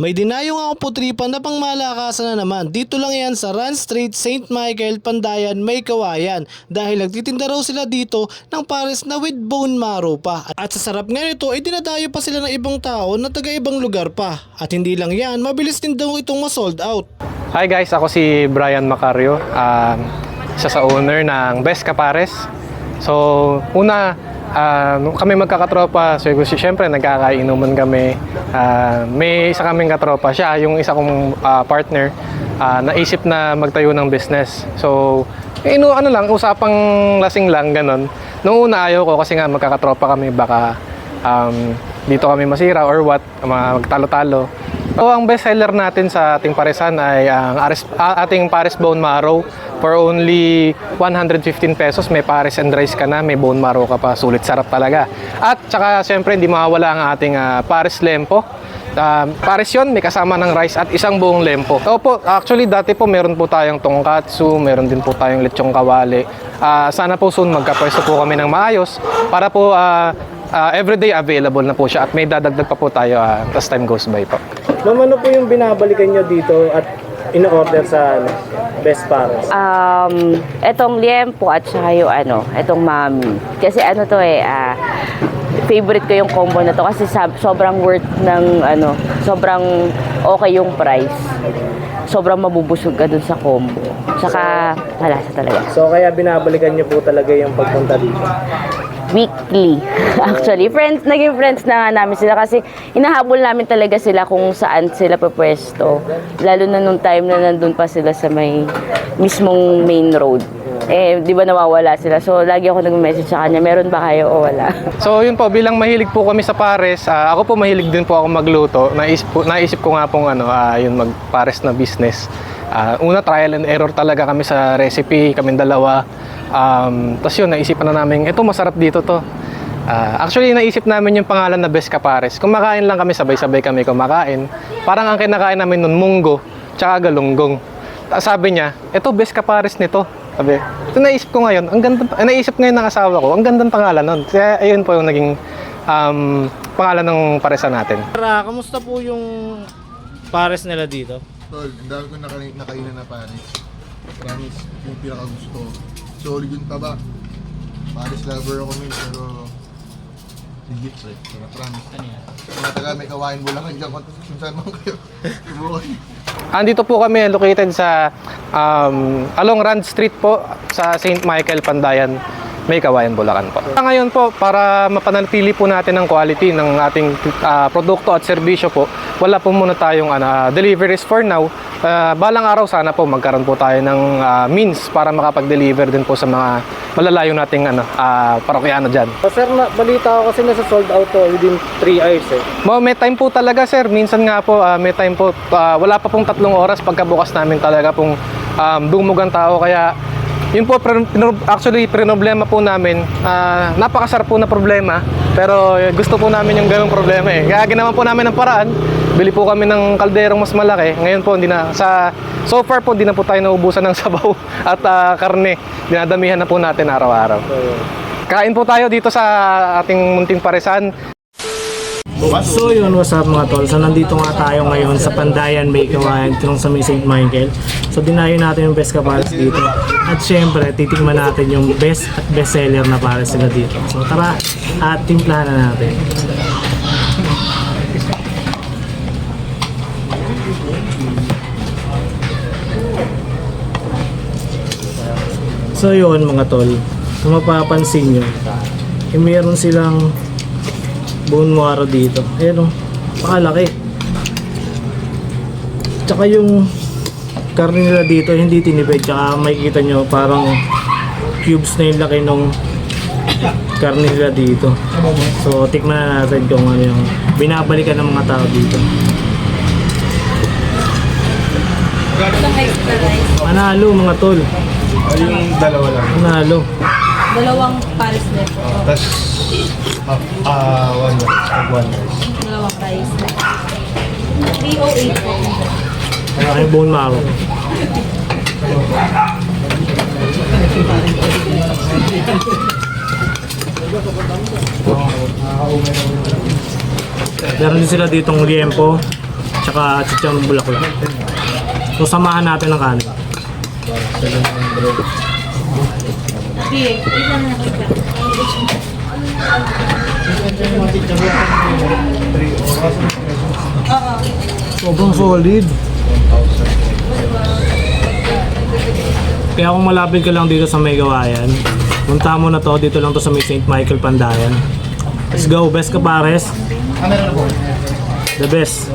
May dinayong ako putripan na pangmalakasan na naman. Dito lang yan sa Run Street, St. Michael, Pandayan, May Kawayan. Dahil nagtitinda raw sila dito ng pares na with bone marrow pa. At sa sarap nga nito ay dinadayo pa sila ng ibang tao na taga ibang lugar pa. At hindi lang yan, mabilis din daw itong ma-sold out. Hi guys, ako si Brian Macario, um, isa sa owner ng Best Capares. So, una, nung kami magkakatropa, so siyempre nagkakainuman kami. Ah, may isa kaming katropa, siya yung isa kong ah, partner, ah, naisip na magtayo ng business. So, ino ano lang, usapang lasing lang, ganun. Nung una ayaw ko kasi nga magkakatropa kami, baka um, dito kami masira or what, magtalo-talo. So, ang best seller natin sa ating paresan ay ang a- ating Paris Bone Marrow for only 115 pesos. May Paris and rice ka na, may bone marrow ka pa. Sulit sarap talaga. At saka siyempre hindi mawawala ang ating ah, Paris Lempo. Um, Paris yun, may kasama ng rice at isang buong lempo. Opo, actually dati po meron po tayong tongkatsu, meron din po tayong lechong kawali. Ah, sana po soon magkapwesto po kami ng maayos para po ah, ah, everyday available na po siya at may dadagdag pa po tayo ah, as time goes by po. Ma'am, ano po yung binabalikan nyo dito at in-order sa ano, Best Pares? Um, etong liempo at saka yung ano, etong mami. Kasi ano to eh, ah, favorite ko yung combo na to kasi sab- sobrang worth ng ano, sobrang okay yung price. Sobrang mabubusog ka dun sa combo. Saka malasa talaga. So kaya binabalikan nyo po talaga yung pagpunta dito. Weekly. Actually, friends, naging friends na nga namin sila kasi inahabol namin talaga sila kung saan sila pwesto. Lalo na nung time na nandun pa sila sa may mismong main road. Eh, di ba nawawala sila? So, lagi ako nag-message sa kanya, meron ba kayo o wala? So yun po, bilang mahilig po kami sa pares, ah, ako po mahilig din po ako magluto. Naisip, naisip ko nga pong ano, ah, yun mag-pares na business. Ah, una, trial and error talaga kami sa recipe, kami dalawa. Um, Tapos yun, naisipan na namin, ito masarap dito to. Ah, actually, naisip namin yung pangalan na Best Capares. Kumakain lang kami, sabay-sabay kami kumakain. Parang ang kinakain namin nun, munggo, tsaka galunggong. Tapos sabi niya, ito Best Capares nito. Sabi, ito naisip ko ngayon, ang ganda, eh, naisip ngayon ng asawa ko, ang gandang pangalan nun. Kaya ayun po yung naging um, pangalan ng paresa natin. Tara, kamusta po yung pares nila dito? Tol, ang dami ko nakali- nakainan na pares. Promise, yung pinakagusto ko. Solid yung taba. Pares lover ako min, pero higit pre. Pero promise. Ano yan? Mga taga may kawain bulangan dyan. Kung saan man kayo. Subukan. Andito po kami located sa um, along Rand Street po sa St. Michael, Pandayan, may kawayan Bulacan po. Ngayon po, para mapanatili po natin ang quality ng ating ah, produkto at serbisyo po, wala po muna tayong ano, deliveries for now. Ah, balang araw sana po magkaroon po tayo ng ah, means para makapag-deliver din po sa mga malalayo nating ano, ah, parokyano dyan. sir, na, balita ko kasi nasa sold out to within 3 hours eh. Mo, may time po talaga sir. Minsan nga po, ah, may time po, ah, wala pa pong tatlong oras pagkabukas namin talaga pong um, dumug ang tao. Kaya yun po, actually, problema po namin. ah, napakasarap po na problema. Pero gusto po namin yung ganong problema eh. Kaya ginawa po namin ng paraan. Bili po kami ng kalderong mas malaki. Ngayon po, hindi na, sa, so far po, hindi na po tayo naubusan ng sabaw at ah, karne. Dinadamihan na po natin araw-araw. Kain po tayo dito sa ating munting paresan. So yun, what's up mga tol? So nandito nga tayo ngayon sa Pandayan Kawayan, itong sa may St. Michael. So dinayo natin yung best kapares dito. At syempre, titikman natin yung best at best seller na pares sila dito. So tara, at timplahan na natin. So yun mga tol, kung mapapansin nyo, eh, meron silang bone marrow dito. Ayan o, pakalaki. Tsaka yung karne nila dito hindi tinipid. Tsaka makikita nyo parang cubes na yung laki nung karne nila dito. So tikman na natin kung ano yung binabalikan ng mga tao dito. Manalo mga tol. Yung dalawa lang. Manalo. Dalawang Paris Lepo. Tapos, ah, one rice. One rice. Dalawang rice. 308 po. Malaki bone marrow. Meron din sila ditong liempo. Tsaka chichang bulaklak. So samahan natin ng kanin. Okay, wait lang na lang. Sobrang solid. Kaya kung malapit ka lang dito sa may gawayan, punta mo na to, dito lang to sa may St. Michael Pandayan. Let's go, best ka pares. The best.